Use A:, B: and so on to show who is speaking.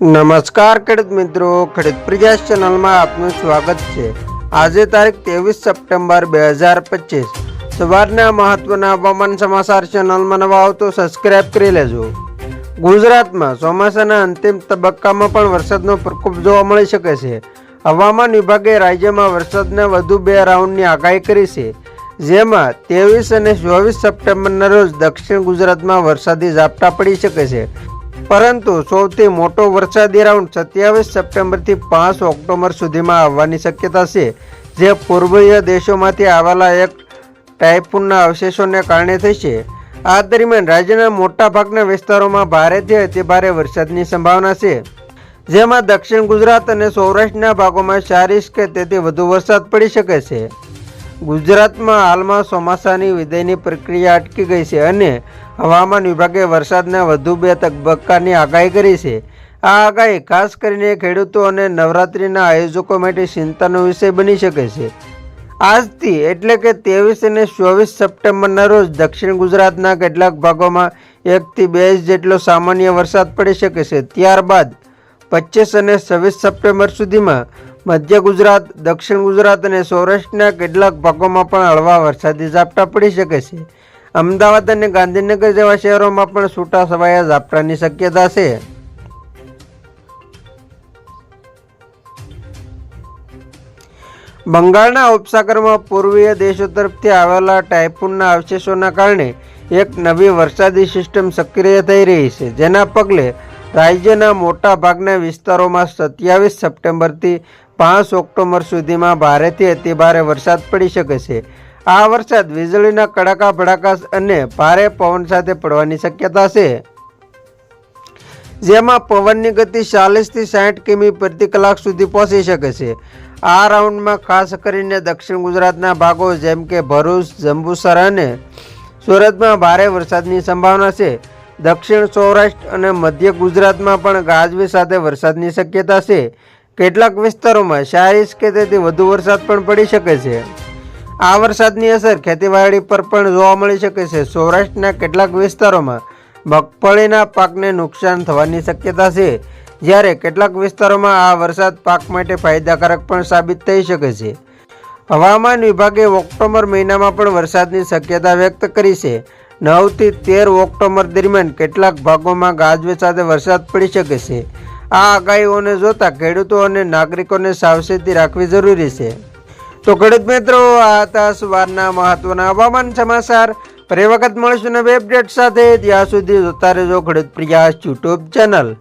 A: નમસ્કાર ખેડૂત મિત્રો, ખેડૂત પ્રયાસ ચેનલમાં આપનું સ્વાગત છે. આજે તારીખ ત્રેવીસ સપ્ટેમ્બર બે હજાર પચીસ. સવારના મહત્વના હવામાન સમાચાર ચેનલમાં નવા આવો તો સબસ્ક્રાઇબ કરી લેજો. ગુજરાતમાં ચોમાસાના અંતિમ તબક્કામાં પણ વરસાદનો પ્રકોપ જોવા મળી શકે છે. હવામાન વિભાગે રાજ્યમાં વરસાદના વધુ બે રાઉન્ડની આગાહી કરી છે. જેમાં ત્રેવીસ અને ચોવીસ સપ્ટેમ્બરના રોજ દક્ષિણ ગુજરાતમાં વરસાદી ઝાપટા પડી શકે છે. પરંતુ સૌથી મોટો વરસાદી રાઉન્ડ સત્યાવીસ સપ્ટેમ્બરથી પાંચ ઓક્ટોબર સુધીમાં આવવાની શક્યતા છે, જે પૂર્વીય દેશોમાંથી આવેલા એક ટાઇફૂનના અવશેષોને કારણે થઈ છે. આ દરમિયાન રાજ્યના મોટા ભાગના વિસ્તારોમાં ભારેથી અતિભારે વરસાદની સંભાવના છે. જેમાં દક્ષિણ ગુજરાત અને સૌરાષ્ટ્રના ભાગોમાં ઇંચ કે તેથી વધુ વરસાદ પડી શકે છે. ગુજરાતમાં હાલમાં ચોમાસાની વિદાયની પ્રક્રિયા અટકી ગઈ છે અને હવામાન વિભાગે વરસાદના વધુ બે તબક્કાની આગાહી કરી છે. આ આગાહી ખાસ કરીને ખેડૂતો અને નવરાત્રિના આયોજકો માટે ચિંતાનો વિષય બની શકે છે. આજથી એટલે કે ત્રેવીસ અને ચોવીસ સપ્ટેમ્બરના રોજ દક્ષિણ ગુજરાતના કેટલાક ભાગોમાં એકથી બે ઇંચ જેટલો સામાન્ય વરસાદ પડી શકે છે. ત્યારબાદ પચીસ અને છવ્વીસ સપ્ટેમ્બર સુધીમાં મધ્ય ગુજરાત, દક્ષિણ ગુજરાત અને સૌરાષ્ટ્રના કેટલાક ભાગોમાં પણ હળવા વરસાદી ઝાપટા પડી શકે છે. અમદાવાદ અને ગાંધીનગર જેવા શહેરોમાં પણ છૂટા છવાયા ઝાપટાની શક્યતા છે. બંગાળના ઉપસાગરમાં પૂર્વીય દેશો તરફથી આવેલા ટાઇફૂનના અવશેષોના કારણે એક નવી વરસાદી સિસ્ટમ સક્રિય થઈ રહી છે, જેના પગલે રાજ્યના મોટા ભાગના વિસ્તારોમાં સત્યાવીસ સપ્ટેમ્બરથી પાંચ ઓક્ટોબર સુધીમાં ભારેથી અતિભારે વરસાદ પડી શકે છે. આ વરસાદ વીજળીના કડાકા ભડાકા અને ભારે પવન સાથે પડવાની શક્યતા છે. જેમાં પવનની ગતિ ચાલીસથી સાઠ કિમી પ્રતિ કલાક સુધી પહોંચી શકે છે. આ રાઉન્ડમાં ખાસ કરીને દક્ષિણ ગુજરાતના ભાગો જેમ કે ભરૂચ, જંબુસર અને સુરતમાં ભારે વરસાદની સંભાવના છે. દક્ષિણ સૌરાષ્ટ્ર અને મધ્ય ગુજરાતમાં પણ ગાજવી સાથે વરસાદની શક્યતા છે. કેટલાક વિસ્તારોમાં ચાલીસ કે તેથી વધુ વરસાદ પણ પડી શકે છે. આ વરસાદની અસર ખેતીવાડી પર પણ જોવા મળી શકે છે. સૌરાષ્ટ્રના કેટલાક વિસ્તારોમાં મગફળીના પાકને નુકસાન થવાની શક્યતા છે. જ્યારે કેટલાક વિસ્તારોમાં આ વરસાદ પાક માટે ફાયદાકારક પણ સાબિત થઈ શકે છે. હવામાન વિભાગે ઓક્ટોબર મહિનામાં પણ વરસાદની શક્યતા વ્યક્ત કરી છે. નવથી તેર ઓક્ટોબર દરમિયાન કેટલાક ભાગોમાં ગાજવીજ સાથે વરસાદ પડી શકે છે. આ આગાહીઓને જોતા ખેડૂતો અને નાગરિકોને સાવચેતી રાખવી જરૂરી છે. તો ખેડૂત મિત્રો, આ હતા સવારના મહત્વના હવામાન સમાચાર. ફરી વખત મળીશું નવી અપડેટ સાથે. ત્યાં સુધી જોતા રહેજો ખેડૂત પ્રયાસ યુટ્યુબ ચેનલ.